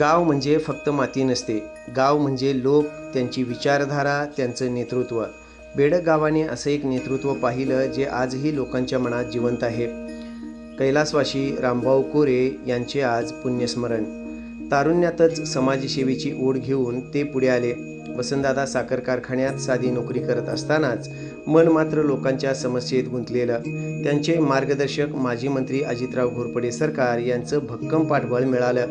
गाव म्हणजे फक्त माती नसते. गाव म्हणजे लोक त्यांची विचारधारा त्यांचं नेतृत्व. बेडक गावाने असं एक नेतृत्व पाहिलं जे आजही लोकांच्या मनात जिवंत आहे. कैलासवाशी रामभाऊ कोरे यांचे आज पुण्यस्मरण. तारुण्यातच समाजसेवेची ओढ घेऊन ते पुढे आले. वसंतदादा साखर कारखान्यात साधी नोकरी करत असतानाच मन मात्र लोकांच्या समस्येत गुंतलेलं. त्यांचे मार्गदर्शक माजी मंत्री अजितराव घोरपडे सरकार यांचं भक्कम पाठबळ मिळालं.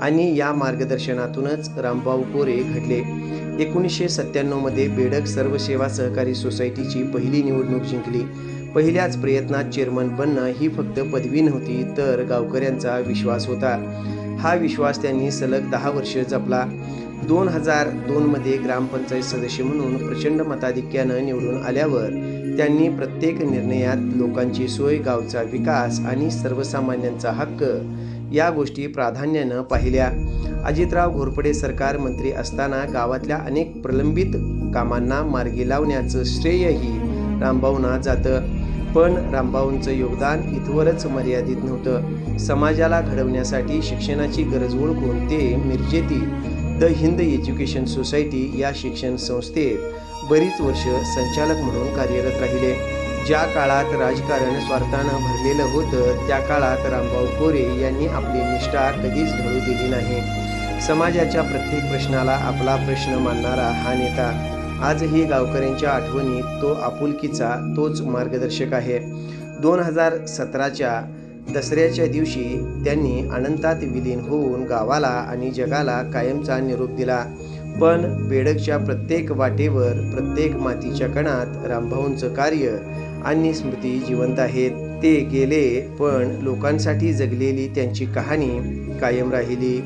आणि या मार्गदर्शनातूनच रामभाऊ कोरे घडले. एकोणीसशे सत्त्याण्णवमध्ये बेडक सर्व सेवा सहकारी सोसायटीची पहिली निवडणूक जिंकली. पहिल्याच प्रयत्नात चेअरमन बनणं ही फक्त पदवी नव्हती तर गावकऱ्यांचा विश्वास होता. हा विश्वास त्यांनी सलग दहा वर्ष जपला. दोन हजार दोनमध्ये ग्रामपंचायत सदस्य म्हणून प्रचंड मताधिक्यानं निवडून आल्यावर त्यांनी प्रत्येक निर्णयात लोकांची सोय गावचा विकास आणि सर्वसामान्यांचा हक्क या गोष्टी प्राधान्यानं पाहिल्या. अजितराव घोरपडे सरकार मंत्री असताना गावातल्या अनेक प्रलंबित कामांना मार्गी लावण्याचं श्रेयही रामभाऊंना जातं. पण रामभाऊंचं योगदान इथवरच मर्यादित नव्हतं. समाजाला घडवण्यासाठी शिक्षणाची गरज ओळखून ते मिरजेतील द हिंद एज्युकेशन सोसायटी या शिक्षण संस्थेत बरीच वर्ष संचालक म्हणून कार्यरत राहिले. ज्या काळात राजकारण स्वार्थानं भरलेलं होतं त्या काळात रामभाऊ कोरे यांनी आपली निष्ठा कधीच ढळू दिली नाही. समाजाच्या प्रत्येक प्रश्नाला आपला प्रश्न मानणारा हा नेता आजही गावकऱ्यांच्या आठवणीत तो आपुलकीचा तोच मार्गदर्शक आहे. दोन हजार सतराच्या दसऱ्याच्या दिवशी त्यांनी अनंतात विलीन होऊन गावाला आणि जगाला कायमचा निरोप दिला. पण बेडकच्या प्रत्येक वाटेवर प्रत्येक मातीच्या कणात रामभाऊंचं कार्य आणि स्मृती जिवंत आहेत. ते गेले पण लोकांसाठी जगलेली त्यांची कहाणी कायम राहिली.